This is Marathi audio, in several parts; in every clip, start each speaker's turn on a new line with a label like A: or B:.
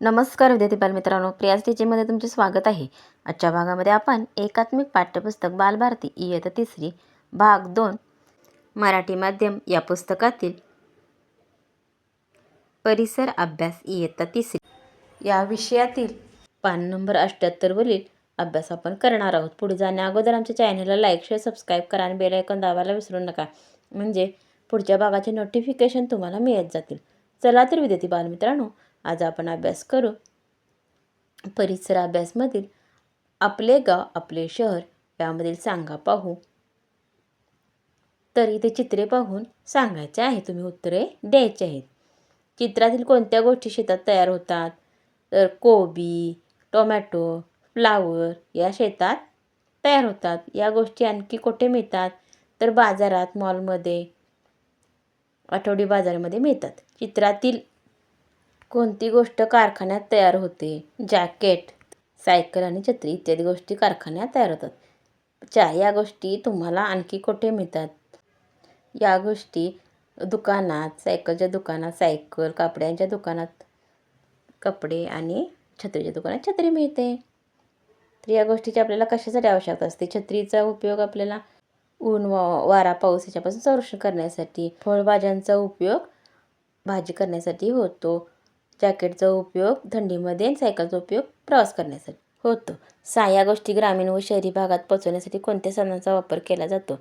A: नमस्कार विद्यार्थी बालमित्रांनो प्रियाज टीचिंगमध्ये तुमचे स्वागत आहे. आजच्या भागामध्ये आपण एकात्मिक पाठ्यपुस्तक बालभारती इयत्ता तिसरी भाग दोन मराठी माध्यम या पुस्तकातील परिसर अभ्यास इयत्ता तिसरी. या विषयातील पान नंबर अठ्ठ्याहत्तरवरील अभ्यास आपण करणार आहोत. पुढे जाण्या अगोदर आमच्या चॅनलला लाईक शेअर सबस्क्राईब करा आणि बेल आयकॉन दाबायला विसरू नका. म्हणजे पुढच्या भागाचे नोटिफिकेशन तुम्हाला मिळत जातील. चला तर विद्यार्थी बालमित्रांनो आज आपण अभ्यास करू. परिसर अभ्यासमधील आपले गाव आपले शहर यामधील सांगा पाहू. तर इथे चित्रे पाहून सांगायचे आहे. तुम्ही उत्तरे द्यायची आहेत. चित्रातील कोणत्या गोष्टी शेतात तयार होतात? तर कोबी टोमॅटो फ्लावर या शेतात तयार होतात. या गोष्टी आणखी कुठे मिळतात? तर बाजारात मॉलमध्ये आठवडी बाजारामध्ये मिळतात. चित्रातील कोणती गोष्ट कारखान्यात तयार होते? जॅकेट सायकल आणि छत्री इत्यादी गोष्टी कारखान्यात तयार होतात. चार या गोष्टी तुम्हाला आणखी कुठे मिळतात? या गोष्टी दुकानात सायकलच्या दुकानात सायकल कापड्यांच्या दुकानात कपडे आणि छत्रीच्या दुकानात छत्री मिळते. तर या गोष्टीची आपल्याला कशासाठी आवश्यकता असते? छत्रीचा उपयोग आपल्याला ऊन व वारा पाऊस याच्यापासून संरक्षण करण्यासाठी फळभाज्यांचा उपयोग भाजी करण्यासाठी होतो. जॅकेटचा उपयोग थंडीमध्ये आणि सायकलचा उपयोग प्रवास करण्यासाठी होतो. सहा या गोष्टी ग्रामीण व शहरी भागात पोचवण्यासाठी कोणत्या साधनांचा वापर केला जातो?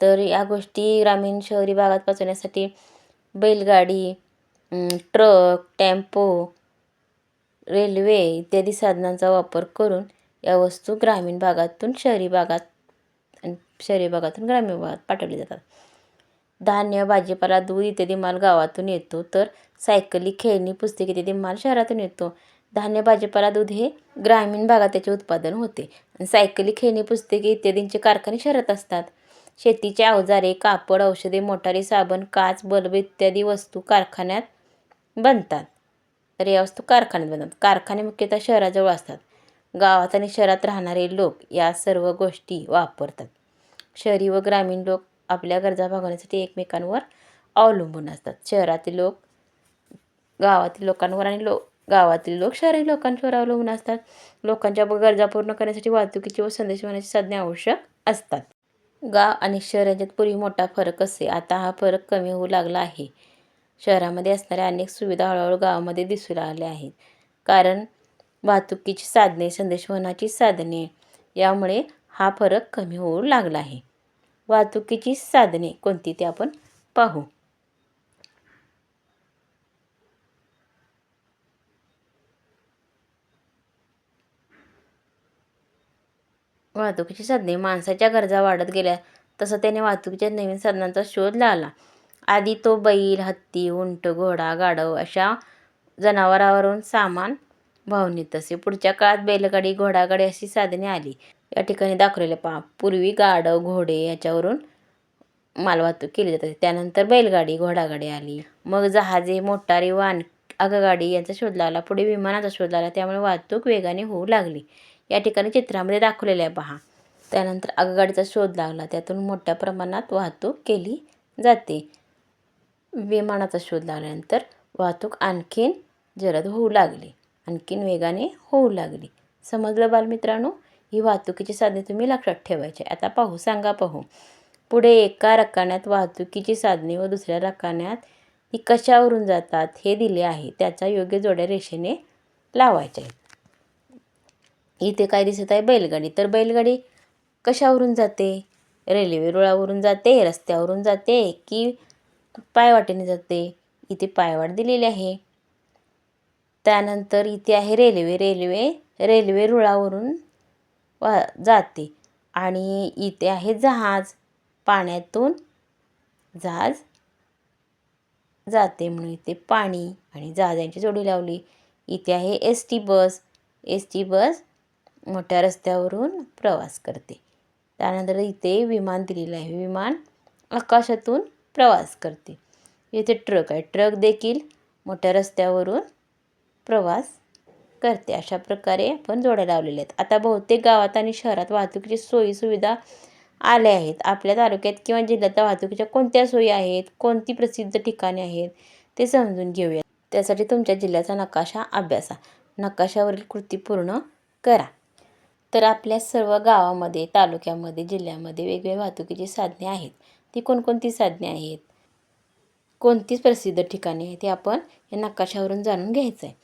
A: तर या गोष्टी ग्रामीण शहरी भागात पोचवण्यासाठी बैलगाडी ट्रक टेम्पो रेल्वे इत्यादी साधनांचा वापर करून या वस्तू ग्रामीण भागातून शहरी भागात आणि शहरी भागातून ग्रामीण भागात पाठवली जातात. धान्य भाजीपाला दूध इत्यादी माल गावातून येतो. तर सायकली खेळणी पुस्तके इत्यादी माल शहरातून येतो. धान्य भाजीपाला दूध हे ग्रामीण भागात त्याचे उत्पादन होते. आणि सायकली खेळणी पुस्तके इत्यादींचे कारखाने शहरात असतात. शेतीचे अवजारे कापड औषधे मोटारी साबण काच बल्ब इत्यादी वस्तू कारखान्यात बनतात. तर या वस्तू कारखान्यात बनतात. कारखाने मुख्यतः शहराजवळ असतात. गावात आणि शहरात राहणारे लोक या सर्व गोष्टी वापरतात. शहरी व ग्रामीण लोक आपल्या गरजा भागवण्यासाठी एकमेकांवर अवलंबून असतात. शहरातील लोक गावातील लोकांवर आणि लो गावातील लोक शहरी लोकांवर अवलंबून असतात. लोकांच्या गरजा पूर्ण करण्यासाठी वाहतुकीची व संदेशवहनाची साधने आवश्यक असतात. गाव आणि शहर यांच्यात पूर्वी मोठा फरक असे. आता हा फरक कमी होऊ लागला आहे. शहरामध्ये असणाऱ्या अनेक सुविधा हळूहळू गावामध्ये दिसू लागल्या आहेत. कारण वाहतुकीची साधने संदेशवहनाची साधने यामुळे हा फरक कमी होऊ लागला आहे. वाहतुकीची साधने कोणती ते आपण पाहू. वाहतुकीची साधने. माणसाच्या गरजा वाढत गेल्या तसं त्याने वाहतुकीच्या नवीन साधनांचा शोध लावला. आधी तो बैल हत्ती उंट घोडा गाढव अशा जनावरावरून सामान वाहून येत असे. पुढच्या काळात बैलगाडी घोडागाडी अशी साधने आली. या ठिकाणी दाखवलेले पहा पूर्वी गाडं घोडे याच्यावरून मालवाहतूक केली जाते त्यानंतर बैलगाडी घोडागाडी आली. मग जहाजे मोटारी वाहन आगगाडी यांचा शोध लागला. पुढे विमानाचा शोध लागला. त्यामुळे वाहतूक वेगाने होऊ लागली. या ठिकाणी चित्रामध्ये दाखवलेले आहे पहा. त्यानंतर आगगाडीचा शोध लागला. त्यातून मोठ्या प्रमाणात वाहतूक केली जाते. विमानाचा शोध लागल्यानंतर वाहतूक आणखीन जलद होऊ लागली. आणखीन वेगाने होऊ लागली. समजलं बालमित्रांनो? ही वाहतुकीची साधने तुम्ही लक्षात ठेवायची. आता पाहू सांगा पाहू. पुढे एका रकान्यात वाहतुकीची साधने व दुसऱ्या रकान्यात ती कशावरून जातात हे दिले आहे. त्याचा योग्य जोड्या रेषेने लावायच्या इथे काय दिसत आहे? बैलगाडी. तर बैलगाडी कशावरून जाते? रेल्वे रुळावरून जाते? रस्त्यावरून जाते? की पायवाटेने जाते? इथे पायवाट दिलेली आहे. त्यानंतर इथे आहे रेल्वे. रेल्वे रेल्वे रुळावरून वा जाते. आणि इथे आहे जहाज. पाण्यातून जहाज जाते म्हणून इथे पाणी आणि जहाजांची जोडी लावली. इथे आहे S T bus S T bus मोठ्या रस्त्यावरून प्रवास करते. त्यानंतर इथे विमान दिलेलं आहे. विमान आकाशातून प्रवास करते. इथे ट्रक आहे. ट्रक देखील मोठ्या रस्त्यावरून प्रवास करते. अशा प्रकारे आपण जोड्या लावलेल्या आहेत. आता बहुतेक गावात आणि शहरात वाहतुकीची सोयीसुविधा आल्या आहेत. आपल्या तालुक्यात किंवा जिल्ह्यात वाहतुकीच्या कोणत्या सोयी आहेत? कोणती प्रसिद्ध ठिकाणे आहेत? ते समजून घेऊयात. त्यासाठी तुमच्या जिल्ह्याचा नकाशा अभ्यासा. नकाशावरील कृती पूर्ण करा. तर आपल्या सर्व गावामध्ये तालुक्यामध्ये जिल्ह्यामध्ये वेगवेगळ्या वाहतुकीची साधने आहेत. ती कोणकोणती साधने आहेत? कोणतीच प्रसिद्ध ठिकाणे आहेत? ते आपण या नकाशावरून जाणून घ्यायचं आहे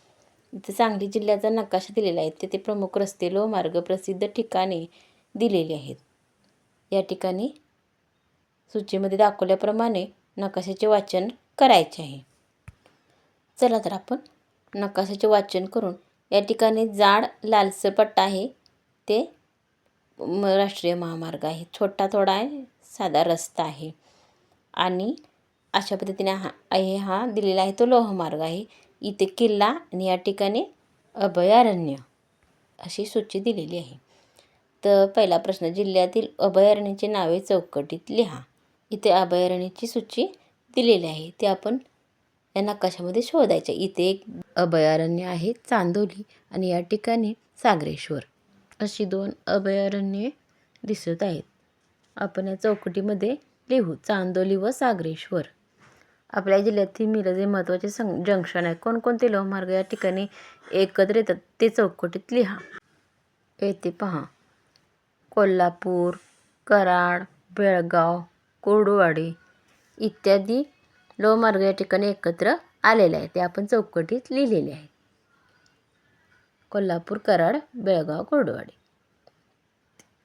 A: इथं सांगली जिल्ह्याचा नकाशा दिलेला आहे. तिथे प्रमुख रस्ते लोहमार्ग प्रसिद्ध ठिकाणे दिलेली आहेत. या ठिकाणी सूचीमध्ये दाखवल्याप्रमाणे नकाशाचे वाचन करायचे आहे. चला तर आपण नकाशाचे वाचन करून या ठिकाणी जाड लालसर पट्टा आहे. ते राष्ट्रीय महामार्ग आहे. छोटा थोडा आहे. साधा रस्ता आहे. आणि अशा पद्धतीने हा आहे हा दिलेला आहे तो लोहमार्ग आहे. इथे किल्ला आणि या ठिकाणी अभयारण्य अशी सूची दिलेली आहे. तर पहिला प्रश्न जिल्ह्यातील अभयारण्याची नावे चौकटीत लिहा. इथे अभयारण्याची सूची दिलेली आहे. ते आपण या नकाशामध्ये शोधायचे. इथे एक अभयारण्य आहे चांदोली आणि या ठिकाणी सागरेश्वर. अशी दोन अभयारण्ये दिसत आहेत. आपण या चौकटीमध्ये लिहू चांदोली व सागरेश्वर. आपल्या जिल्ह्यातील मिरज हे महत्त्वाचे सं जंक्शन आहे. कोणकोणते लोहमार्ग या ठिकाणी एकत्र येतात ते चौकटीत लिहा. येथे पहा. कोल्हापूर कराड बेळगाव कोर्डवाडी इत्यादी लोहमार्ग या ठिकाणी एकत्र आलेले आहे ते आपण चौकटीत लिहिलेले आहे कोल्हापूर कराड बेळगाव कोरडवाडी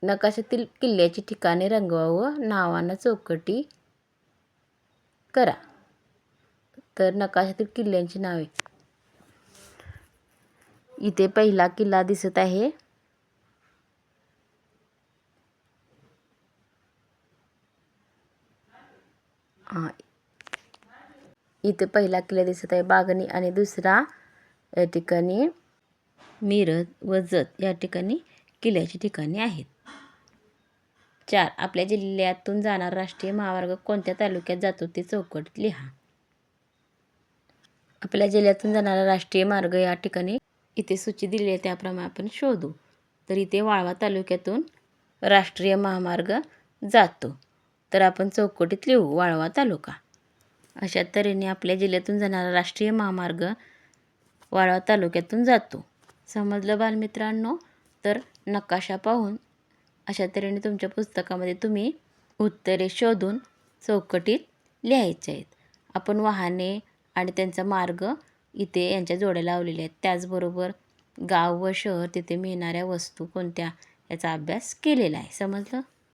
A: नकाशातील किल्ल्याची ठिकाणे रंगवा व नावानं चौकटी करा. तर नकाशातील किल्ल्यांची नावे. इथे पहिला किल्ला दिसत आहे. इथे पहिला किल्ला दिसत आहे बागणी आणि दुसरा या ठिकाणी मिरज व जत या ठिकाणी किल्ल्याची ठिकाणे आहेत. चार आपल्या जिल्ह्यातून जाणारा राष्ट्रीय महामार्ग कोणत्या तालुक्यात जातो ते चौकट लिहा. आपल्या जिल्ह्यातून जाणारा राष्ट्रीय मार्ग या ठिकाणी इथे सूची दिली आहे त्याप्रमाणे आपण शोधू. तर इथे वाळवा तालुक्यातून राष्ट्रीय महामार्ग जातो. तर आपण चौकटीत लिहू वाळवा तालुका. अशा तऱ्हेने आपल्या जिल्ह्यातून जाणारा राष्ट्रीय महामार्ग वाळवा तालुक्यातून जातो. समजलं बालमित्रांनो? तर नकाशा पाहून अशा तऱ्हेने तुमच्या पुस्तकामध्ये तुम्ही उत्तरे शोधून चौकटीत लिहायचे आहेत. आपण वाहने आणि त्यांचा मार्ग इथे यांच्या जोड्या लावलेल्या आहेत. त्याचबरोबर गाव व शहर तिथे मिळणाऱ्या वस्तू कोणत्या याचा अभ्यास केलेला आहे. समजलं?